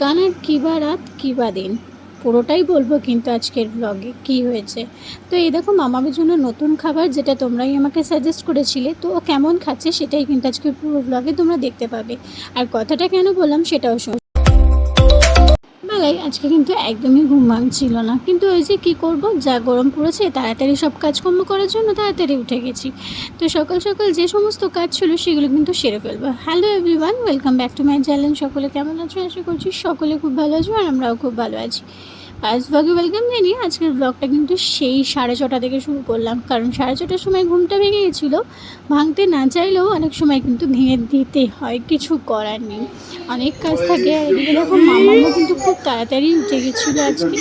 কানার কিবা রাত কিবা দিন। পুরোটাই বলব কিন্তু আজকের ব্লগে কি হয়েছে। তো এই দেখো, মামামের জন্য নতুন খাবার যেটা তোমরাই আমাকে সাজেস্ট করেছিলে, তো ও কেমন খাচ্ছে সেটাই কিন্তু আজকের পুরো ব্লগে তোমরা দেখতে পাবে। আর কথাটা কেন বললাম সেটাও শোনো বেলায় আজকে কিন্তু একদমই ঘুম ছিল না। কিন্তু ওই যে কী করব? যা গরম পড়েছে, তাড়াতাড়ি সব কাজকর্ম করার জন্য তাড়াতাড়ি উঠে গেছি। তো সকাল সকাল যে সমস্ত কাজ ছিল, সেগুলো কিন্তু সেরে ফেলব। Hello everyone welcome back to my channel সকলে কেমন আছো? আশা করছি সকলে খুব ভালো আছো, আর আমরাও খুব ভালো আছি। আজ ব্লগে ওয়েলকাম জানি আজকের ব্লগটা কিন্তু সেই সাড়ে ছটা থেকে শুরু করলাম। কারণ সাড়ে ছটার সময় ঘুমটা ভেঙে গেছিল, ভাঙতে না চাইলেও অনেক সময় কিন্তু ভেঙে দিতে হয়, কিছু করার নেই। অনেক কাজ থাকে আর এদিকে কিন্তু খুব তাড়াতাড়ি উঠে গেছিল আজকে।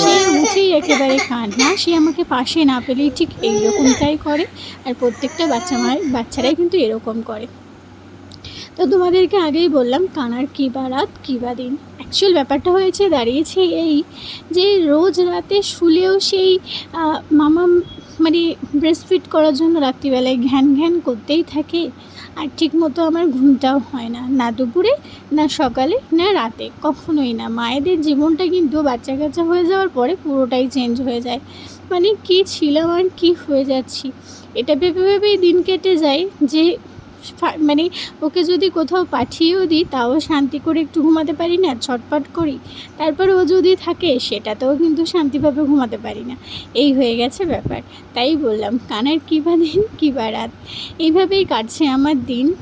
সে উঠেই একেবারে কান্না, সে আমাকে পাশে না পেলেই ঠিক এইরকমটাই করে। আর প্রত্যেকটা বাচ্চা মায়ের বাচ্চারাই কিন্তু এরকম করে। তো তোমাদেরকে আগেই বললাম, কানার কী বা রাত, কী বা দিন। অ্যাকচুয়াল ব্যাপারটা হয়েছে, দাঁড়িয়েছে এই যে রোজ রাতে শুলেও সেই মামা মানে ব্রেস্টফিট করার জন্য রাত্রিবেলায় ঘ্যান ঘ্যান করতেই থাকে। আর ঠিক মতো আমার ঘুমটাও হয় না না দুপুরে, না সকালে, না রাতে, কখনোই না। মায়েদের জীবনটা কিন্তু বাচ্চা কাচ্চা হয়ে যাওয়ার পরে পুরোটাই চেঞ্জ হয়ে যায়। মানে কী ছিলাম আর কী হয়ে যাচ্ছি? এটা ভেবে ভেবেই দিন কেটে যায় যে মানে ওকে যদি কোথাও পাঠিয়েও দিই, তাও শান্তি করে একটু ঘুমাতে পারি না ছটপট করি। তারপর ও যদি থাকে, সেটাতেও কিন্তু শান্তিভাবে ঘুমাতে পারি না। এই হয়ে গেছে ব্যাপার। তাই বললাম, কানের কী বা দিন, কী বা রাত। এইভাবেই কাটছে আমার দিন।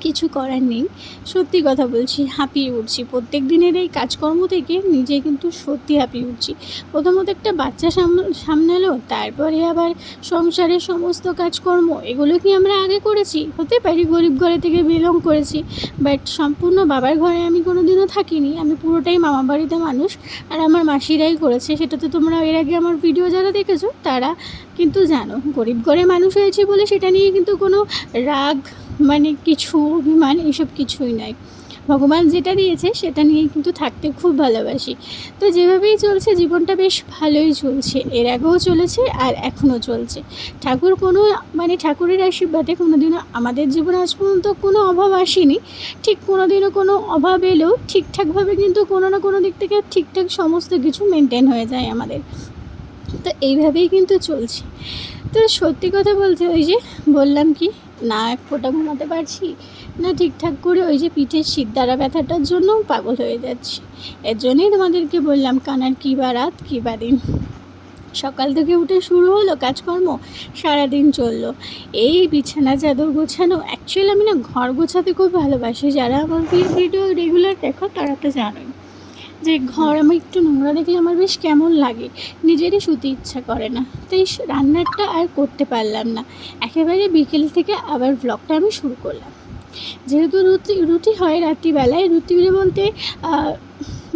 কিছু করার নেই। সত্যি কথা বলছি, হাঁপিয়ে উঠছি। প্রত্যেক দিনের এই কাজকর্ম থেকে নিজে কিন্তু সত্যি হাঁপিয়ে উঠছি। প্রথমত একটা বাচ্চা সাম- সামলালো, তারপরে আবার সংসারের সমস্ত কাজকর্ম, এগুলো কি আমরা আগে করেছি? হতে পারি গরিব ঘরে থেকে বিলং করেছি বাট সম্পূর্ণ বাবার ঘরে আমি কোনো দিনও থাকিনি। আমি পুরোটাই মামা বাড়িতে মানুষ, আর আমার মাসিরাই করেছে। সেটা তো তোমরা এর আগে আমার ভিডিও যারা দেখেছ, তারা কিন্তু জানো। গরিব ঘরে মানুষ হয়েছে বলে সেটা নিয়ে কিন্তু কোনো রাগ মানে কিছু অভিমান, এসব কিছুই নয় ভগবান যেটা দিয়েছে সেটা নিয়ে কিন্তু থাকতে খুব ভালোবাসি। তো যেভাবেই চলছে, জীবনটা বেশ ভালোই চলছে। এর আগেও চলেছে আর এখনও চলছে। ঠাকুর কোনো মানে ঠাকুরের আশীর্বাদে কোনো দিনও আমাদের জীবনে আজ পর্যন্ত কোনো অভাব আসেনি। ঠিক কোনো দিনও কোনো অভাব এলেও ঠিকঠাকভাবে কিন্তু কোনো না কোনো দিক থেকে ঠিকঠাক সমস্ত কিছু মেনটেন হয়ে যায় আমাদের। তো এইভাবেই কিন্তু চলছে। তো সত্যি কথা বলতে ওই যে বললাম কি না এক ফোঁটা ঘুমাতে পারছি, না ঠিকঠাক করে ওই যে পিঠের সিদ্ধারা ব্যথাটার জন্য পাগল হয়ে যাচ্ছি। এর জন্যই তোমাদেরকে বললাম, কানার কী বা রাত, কী বা দিন। সকাল থেকে উঠে শুরু হলো কাজকর্ম, সারাদিন চলল। এই বিছানা, চাদর গোছানো অ্যাকচুয়ালি আমি না ঘর গোছাতে খুব ভালোবাসি। যারা আমার ভিডিও রেগুলার দেখো, তারা তো জানোই। যে ঘর আমি একটু নোংরা দেখলে আমার বেশ কেমন লাগে। নিজেরই শুতে ইচ্ছা করে না। তাই রান্নাটা আর করতে পারলাম না। একেবারে বিকেল থেকে আবার ব্লগটা আমি শুরু করলাম। যেহেতু রুটি রুটি হয় রাত্রিবেলায় রুটি বলতে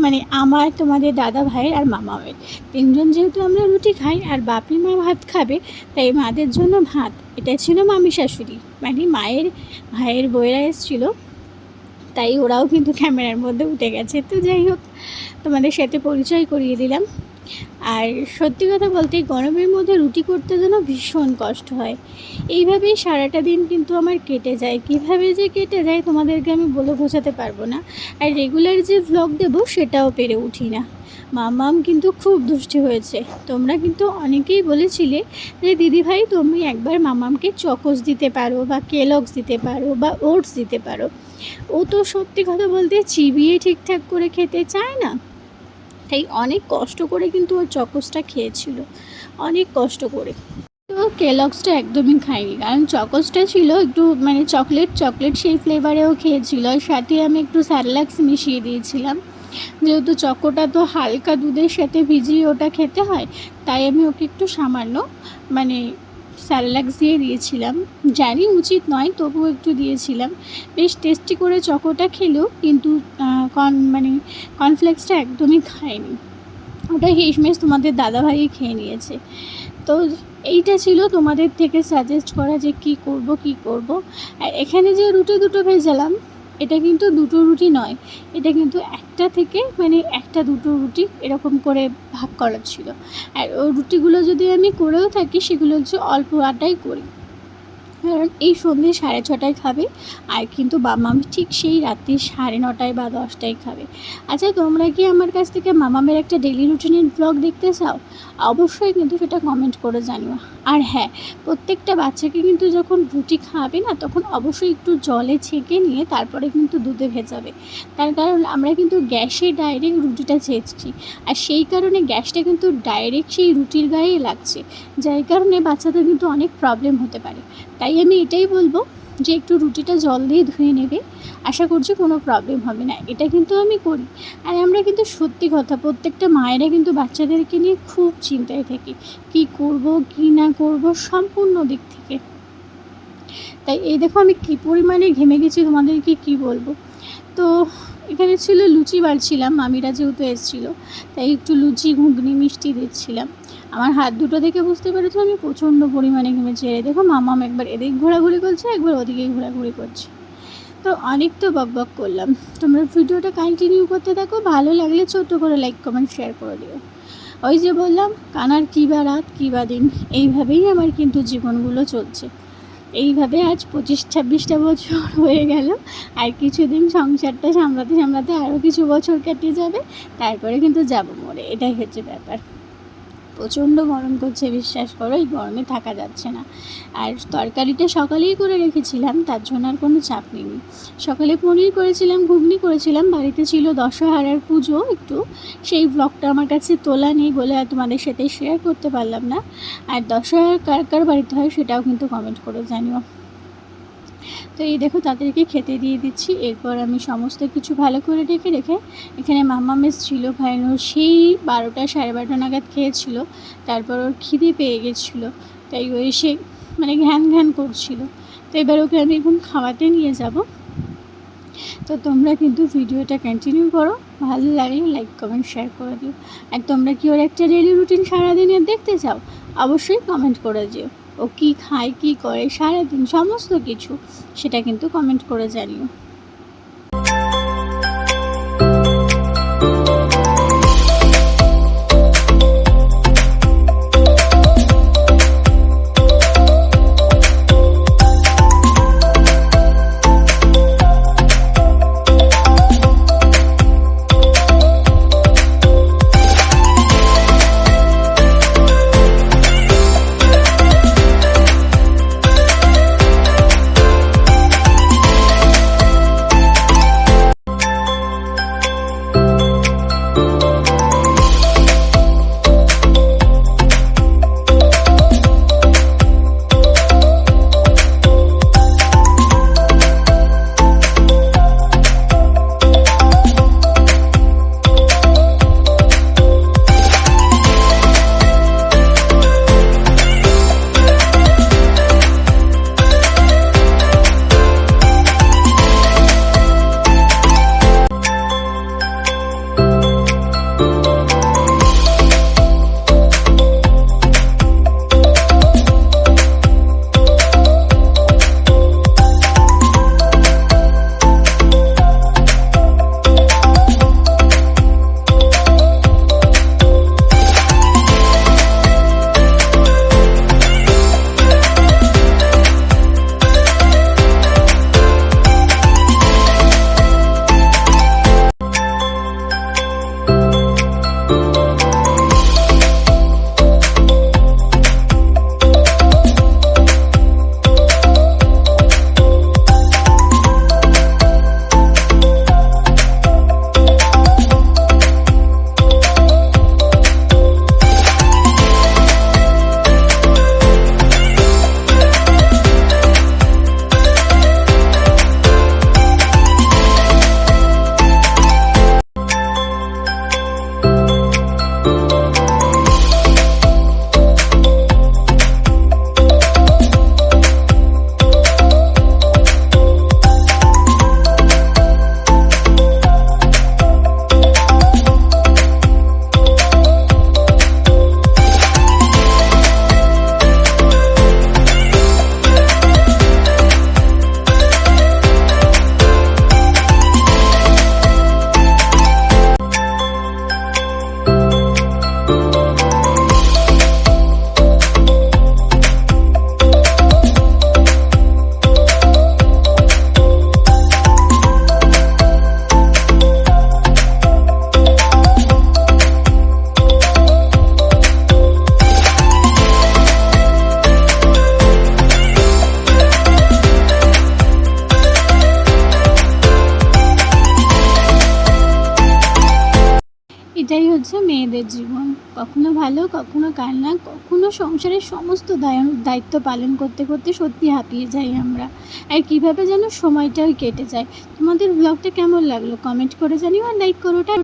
মানে আমার, তোমাদের দাদা ভাইয়ের আর মামামের তিনজন যেহেতু আমরা রুটি খাই আর বাপি মা ভাত খাবে, তাই মাদের জন্য ভাত। এটা ছিল মামি শাশুড়ি মানে মায়ের, ভাইয়ের বইয়েরা এসেছিল। তাই ওরাও কিন্তু ক্যামেরার মধ্যে উঠে গেছে। তো যাই হোক, তোমাদের সাথে পরিচয় করিয়ে দিলাম। আর সত্যি কথা বলতে গরমের মধ্যে রুটি করতে যেন ভীষণ কষ্ট হয়। এইভাবেই সারাটা দিন কিন্তু আমার কেটে যায়। কীভাবে যে কেটে যায় তোমাদেরকে আমি বলে বোঝাতে পারব না। আর রেগুলার যে ভ্লগ দেবো সেটাও পেরে উঠি না। মামাম কিন্তু খুব দুষ্টি হয়েছে। তোমরা কিন্তু অনেকেই বলেছিলে যে, দিদিভাই, তুমি একবার মামামকে চকোস দিতে পারো বা কেলক্স দিতে পারো বা ওটস দিতে পারো। ও তো সত্যি কথা বলতে চিবিয়ে ঠিকঠাক করে খেতে চায় না। তাই অনেক কষ্ট করে কিন্তু ওর চকোসটা খেয়েছিল। অনেক কষ্ট করে। তো কেলক্সটা একদমই খাইনি কারণ চকোসটা ছিল একটু মানে চকলেট চকলেট সেই ফ্লেভারেও খেয়েছিল। সাথে আমি একটু স্যারলাক্স মিশিয়ে দিয়েছিলাম। যেহেতু চকোটা তো হালকা দুধের সাথে ভিজিয়ে ওটা খেতে হয়, তাই আমি ওকে একটু সামান্য মানে স্যারলাক্স দিয়ে দিয়েছিলাম। জানি উচিত নয়, তবুও একটু দিয়েছিলাম। বেশ টেস্টি করে চকোটা খেলেও কিন্তু কর্ন মানে কর্নফ্লেক্সটা একদমই খায়নি। ওটা হিসমেশ তোমাদের দাদাভাই খেয়ে নিয়েছে। তো এইটা ছিল তোমাদের থেকে সাজেস্ট করা যে কি করব কি করব। আর এখানে যে রুটি দুটো ভেজালাম এটা কিন্তু দুটো রুটি নয়। এটা কিন্তু একটা থেকে মানে একটা দুটো রুটি এরকম করে ভাগ করা ছিল। আর রুটিগুলো যদি আমি করেও থাকি, সেগুলো হচ্ছে অল্প আটাই করি। কারণ এই সন্ধ্যে সাড়ে ছটায় খাবে, আর কিন্তু মামামি ঠিক সেই রাত্রি সাড়ে নটায় বা দশটায় খাবে। আচ্ছা তোমরা কি আমার কাছ থেকে মামামের একটা ডেলি রুটিনের ব্লগ দেখতে চাও? অবশ্যই কিন্তু সেটা কমেন্ট করে জানিও। আর হ্যাঁ প্রত্যেকটা বাচ্চাকে কিন্তু যখন রুটি খাওয়াবে না, তখন অবশ্যই একটু জলে ছেঁকে নিয়ে তারপরে কিন্তু দুধে ভেজাবে। তার কারণ আমরা কিন্তু গ্যাসে ডাইরেক্ট রুটিটা ছেঁচছি, আর সেই কারণে গ্যাসটা কিন্তু ডাইরেক্ট সেই রুটির গায়েই লাগছে, যার কারণে বাচ্চাদের কিন্তু অনেক প্রবলেম হতে পারে। তাই আমি এটাই বলব যে একটু রুটিটা জল দিয়ে ধুয়ে নেবে। আশা করছি কোনো প্রবলেম হবে না। এটা কিন্তু আমি করি। আর আমরা কিন্তু সত্যি কথা, প্রত্যেকটা মায়েরা কিন্তু বাচ্চাদেরকে নিয়ে খুব চিন্তায় থাকি। কি করব, কি না করব, সম্পূর্ণ দিক থেকে। তাই এই দেখো আমি কী পরিমাণে ঘেমে গেছি, তোমাদেরকে কি বলব? তো এখানে ছিল লুচি বাড়ছিলাম, মামিরা যেহেতু এসেছিল, তাই একটু লুচি, ঘুগনি, মিষ্টি দিচ্ছিলাম। আমার হাত দুটো দেখে বুঝতে পেরেছ? আমি প্রচণ্ড পরিমাণে ঘেমেছি। দেখো, মামাম একবার এদিক ঘোরাঘুরি করছে, একবার ওদিকে ঘোরাঘুরি করছে। তো অনেক তো বক বক করলাম। তোমরা ভিডিওটা কন্টিনিউ করতে থাকো, ভালো লাগলে ছোট্ট করে লাইক কমেন্ট শেয়ার করে দিও। ওই যে বললাম, কানার কী বা রাত, কী বা দিন, এইভাবেই আমার কিন্তু জীবনগুলো চলছে। এইভাবে আজ পঁচিশ, ছাব্বিশটা বছর হয়ে গেল, আর কিছুদিন সংসারটা সামলাতে সামলাতে আরও কিছু বছর কেটে যাবে, তারপরে কিন্তু যাব মরে এটাই হচ্ছে ব্যাপার। প্রচণ্ড গরম করছে, বিশ্বাস করো, এই গরমে থাকা যাচ্ছে না। আর তরকারিটা সকালেই করে রেখেছিলাম, তার জন্য আর কোনো চাপ নেই সকালে পনির করেছিলাম, ঘুগনি করেছিলাম, বাড়িতে ছিল দশহারার পুজো একটু, সেই ব্লগটা আমার কাছে তোলা নেই বলে আর তোমাদের সাথে শেয়ার করতে পারলাম না। আর দশহার কার কার বাড়িতে হয় সেটাও কিন্তু কমেন্ট করে জানিও। তো এই দেখো তাদেরকে খেতে দিয়ে দিচ্ছি। এরপর আমি সমস্ত কিছু ভালো করে রেখে রেখে এখানে মামা মেস ছিল ভাইনুর সেই বারোটা সাড়ে বারোটা নাগাদ খেয়েছিল। তারপর ওর খিদে পেয়ে গেছিল। তাই ও এসে মানে ঘ্যান ঘ্যান করছিল। তো এবার ওকে আমি এখন খাওয়াতে নিয়ে যাব। তো তোমরা কিন্তু ভিডিওটা কন্টিনিউ করো। ভালো লাগলে লাইক কমেন্ট শেয়ার করে দিও। আর তোমরা কি ওর একটা ডেলি রুটিন সারাদিনের দেখতে চাও? অবশ্যই কমেন্ট করে দিও। ও কী খায় কী করে সারাদিন সমস্ত কিছু সেটা কিন্তু কমেন্ট করে জানিও। হচ্ছে মেয়েদের জীবন। কখনো ভালো, কখনো কান্না, কখনো সংসারের সমস্ত দায়- দায়িত্ব পালন করতে করতে সত্যি হাঁপিয়ে যাই আমরা। আর কীভাবে যেন সময়টাই কেটে যায়। তোমাদের ব্লগটা কেমন লাগল? কমেন্ট করে জানিও আর লাইক করোটা।